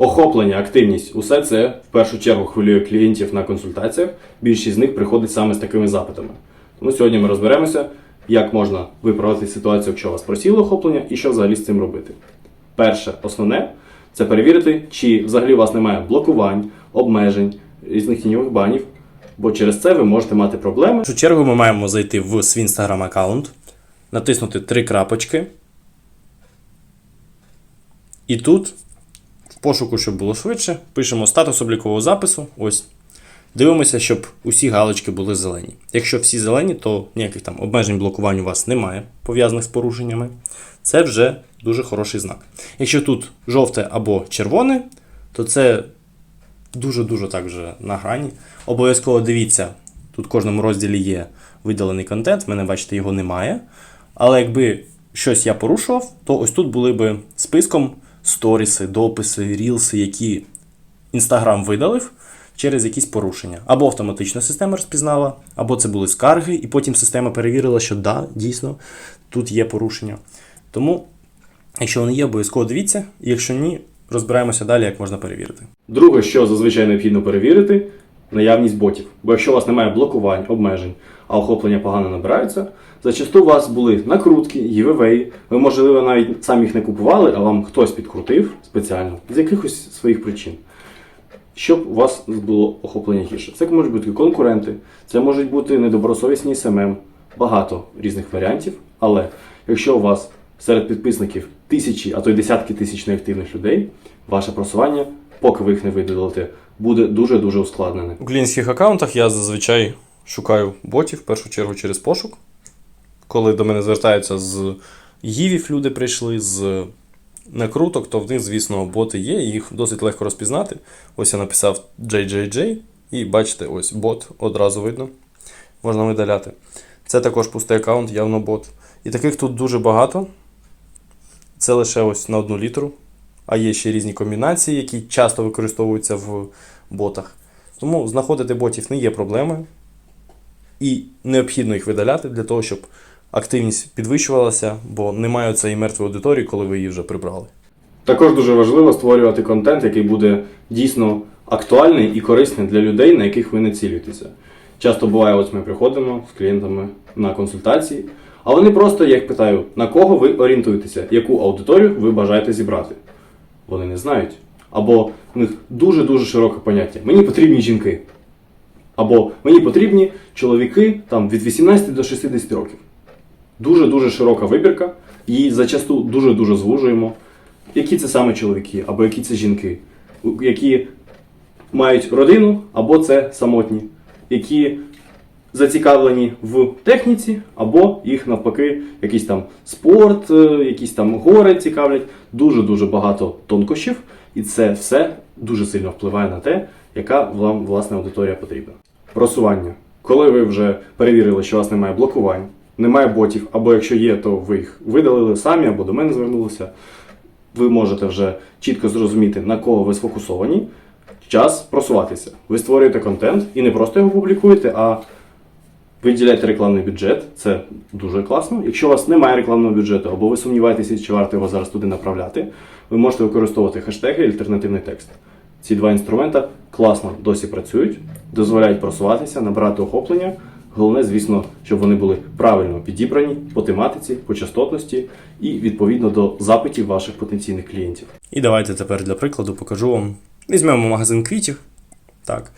Охоплення, активність усе це в першу чергу хвилює клієнтів на консультаціях. Більшість з них приходить саме з такими запитами. Тому сьогодні ми розберемося, як можна виправити ситуацію, якщо у вас просіло охоплення, і що взагалі з цим робити. Перше, основне це перевірити, чи взагалі у вас немає блокувань, обмежень, різних тіньових банів, бо через це ви можете мати проблеми. В першу чергу ми маємо зайти в свій Instagram аккаунт, натиснути три крапочки. І тут, пошуку, щоб було швидше, пишемо статус облікового запису. Ось. Дивимося, щоб усі галочки були зелені. Якщо всі зелені, то ніяких там обмежень блокувань у вас немає, пов'язаних з порушеннями. Це вже дуже хороший знак. Якщо тут жовте або червоне, то це дуже-дуже так вже на грані. Обов'язково дивіться, тут в кожному розділі є видалений контент, в мене, бачите, його немає. Але якби щось я порушував, то ось тут були би списком сторіси, дописи, рілси, які Інстаграм видалив через якісь порушення. Або автоматична система розпізнала, або це були скарги, і потім система перевірила, що да, дійсно, тут є порушення. Тому, якщо вони є, обов'язково дивіться, і якщо ні, розбираємося далі, як можна перевірити. Друге, що зазвичай необхідно перевірити, наявність ботів. Бо якщо у вас немає блокувань, обмежень, а охоплення погано набираються, зачасту у вас були накрутки, giveaway, ви, можливо, навіть самі їх не купували, а вам хтось підкрутив спеціально з якихось своїх причин. Щоб у вас було охоплення гірше. Це можуть бути конкуренти, це можуть бути недобросовісні СММ, багато різних варіантів. Але якщо у вас серед підписників тисячі, а то й десятки тисяч неактивних людей, ваше просування, поки ви їх не видалите, буде дуже-дуже ускладнене. У клієнтських аккаунтах я зазвичай шукаю ботів, в першу чергу через пошук. Коли до мене звертаються з гівів, люди прийшли, з накруток, то в них, звісно, боти є, їх досить легко розпізнати. Ось я написав JJJ, і бачите, ось бот одразу видно. Можна видаляти. Це також пустий аккаунт, явно бот. І таких тут дуже багато. Це лише ось на одну літеру. А є ще різні комбінації, які часто використовуються в ботах. Тому знаходити ботів не є проблемою. І необхідно їх видаляти для того, щоб активність підвищувалася, бо немає цієї мертвої аудиторії, коли ви її вже прибрали. Також дуже важливо створювати контент, який буде дійсно актуальний і корисний для людей, на яких ви націлюєтеся. Часто буває, ось ми приходимо з клієнтами на консультації, а вони просто, як питаю, на кого ви орієнтуєтеся, яку аудиторію ви бажаєте зібрати. Вони не знають. Або в них дуже-дуже широке поняття. Мені потрібні жінки. Або мені потрібні чоловіки там, від 18 до 60 років. Дуже-дуже широка вибірка, і зачасту дуже-дуже звужуємо, які це саме чоловіки, або які це жінки, які мають родину, або це самотні, які зацікавлені в техніці, або їх навпаки, якийсь там спорт, е, якісь там гори цікавлять. Дуже-дуже багато тонкощів, і це все дуже сильно впливає на те, яка вам власне аудиторія потрібна. Просування. Коли ви вже перевірили, що у вас немає блокувань, немає ботів, або якщо є, то ви їх видалили самі, або до мене звернулися. Ви можете вже чітко зрозуміти, на кого ви сфокусовані. Час просуватися. Ви створюєте контент і не просто його публікуєте, а виділяєте рекламний бюджет. Це дуже класно. Якщо у вас немає рекламного бюджету, або ви сумніваєтеся, чи варто його зараз туди направляти, ви можете використовувати хештеги і альтернативний текст. Ці два інструмента класно досі працюють, дозволяють просуватися, набирати охоплення. Головне, звісно, щоб вони були правильно підібрані по тематиці, по частотності і відповідно до запитів ваших потенційних клієнтів. І давайте тепер для прикладу покажу вам. Візьмемо магазин квітів. Так.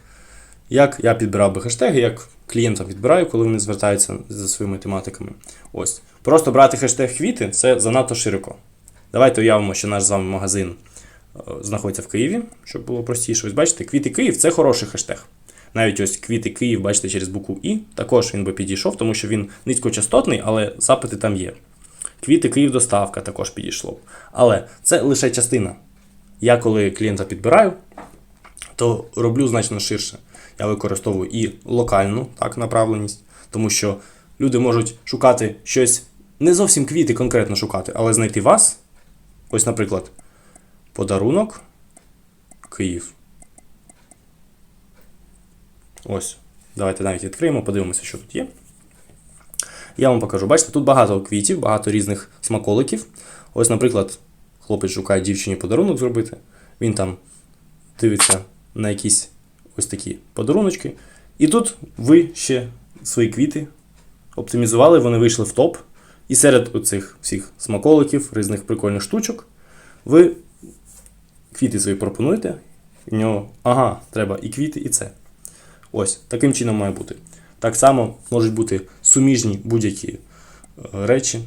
Як я підбирав би хештеги, як клієнтам відбираю, коли вони звертаються за своїми тематиками. Ось. Просто брати хештег квіти це занадто широко. Давайте уявимо, що наш з вами магазин е, знаходиться в Києві, щоб було простіше. Ось бачите, квіти Київ це хороший хештег. Навіть ось квіти Київ, бачите, через букву І, також він би підійшов, тому що він низькочастотний, але запити там є. Квіти Київ доставка також підійшло. Але це лише частина. Я коли клієнта підбираю, то роблю значно ширше. Я використовую і локальну так, направленість, тому що люди можуть шукати щось, не зовсім квіти конкретно шукати, але знайти вас. Ось, наприклад, подарунок Київ. Ось. Давайте навіть відкриємо, подивимося, що тут є. Я вам покажу. Бачите, тут багато квітів, багато різних смаколиків. Ось, наприклад, хлопець шукає дівчині подарунок зробити. Він там дивиться на якісь ось такі подаруночки. І тут ви ще свої квіти оптимізували, вони вийшли в топ. І серед оцих всіх смаколиків, різних прикольних штучок, ви квіти свої пропонуєте. І в нього, ага, треба і квіти, і це. Ось, таким чином має бути. Так само можуть бути суміжні будь-які е, речі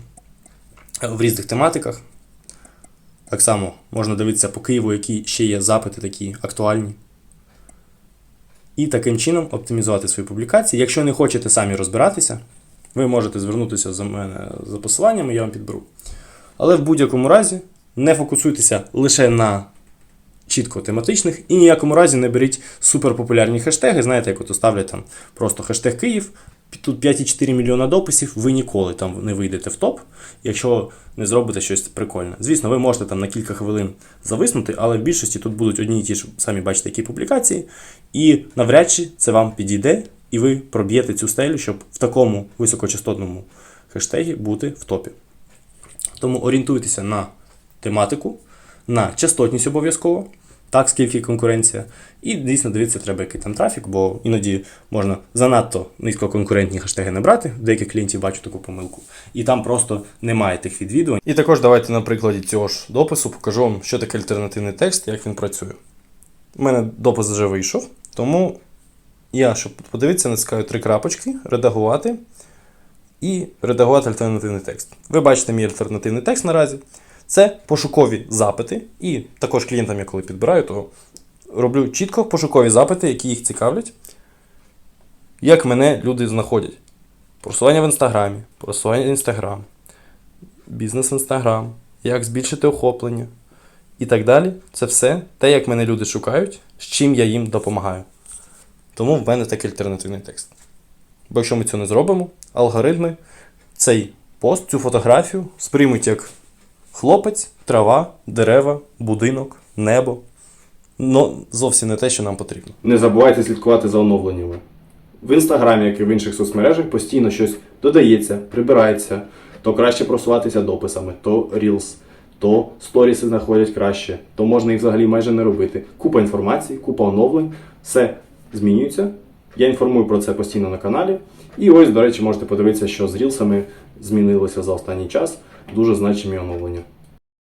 е, в різних тематиках. Так само можна дивитися по Києву, які ще є запити такі актуальні. І таким чином оптимізувати свої публікації. Якщо не хочете самі розбиратися, ви можете звернутися за мене за посиланнями, я вам підберу. Але в будь-якому разі не фокусуйтеся лише на чітко тематичних і ніякому разі не беріть суперпопулярні хештеги. Знаєте, як от ставлять там просто хештег Київ. Тут 5,4 мільйона дописів, ви ніколи там не вийдете в топ, якщо не зробите щось прикольне. Звісно, ви можете там на кілька хвилин зависнути, але в більшості тут будуть одні і ті ж самі бачите, які публікації, і навряд чи це вам підійде, і ви проб'єте цю стелю, щоб в такому високочастотному хештегі бути в топі. Тому орієнтуйтеся на тематику, на частотність обов'язково, так скільки конкуренція. І дійсно дивитися, треба який там трафік, бо іноді можна занадто низькоконкурентні хештеги набрати. Деяких клієнтів бачу таку помилку. І там просто немає тих відвідувань. І також давайте на прикладі цього ж допису покажу вам, що таке альтернативний текст, як він працює. У мене допис вже вийшов, тому я, щоб подивитися, натискаю три крапочки, редагувати і редагувати альтернативний текст. Ви бачите мій альтернативний текст наразі. Це пошукові запити. І також клієнтам, я коли підбираю, то роблю чітко пошукові запити, які їх цікавлять. Як мене люди знаходять. Просування в інстаграмі, просування в інстаграм, бізнес інстаграм, як збільшити охоплення і так далі. Це все те, як мене люди шукають, з чим я їм допомагаю. Тому в мене такий альтернативний текст. Бо якщо ми цього не зробимо, алгоритми цей пост, цю фотографію сприймуть як хлопець, трава, дерева, будинок, небо. Ну, зовсім не те, що нам потрібно. Не забувайте слідкувати за оновленнями. В інстаграмі, як і в інших соцмережах, постійно щось додається, прибирається, то краще просуватися дописами, то Reels, то сторіси знаходять краще, то можна їх взагалі майже не робити. Купа інформації, купа оновлень, все змінюється. Я інформую про це постійно на каналі. І ось, до речі, можете подивитися, що з рілсами змінилося за останній час. Дуже значимі оновлення.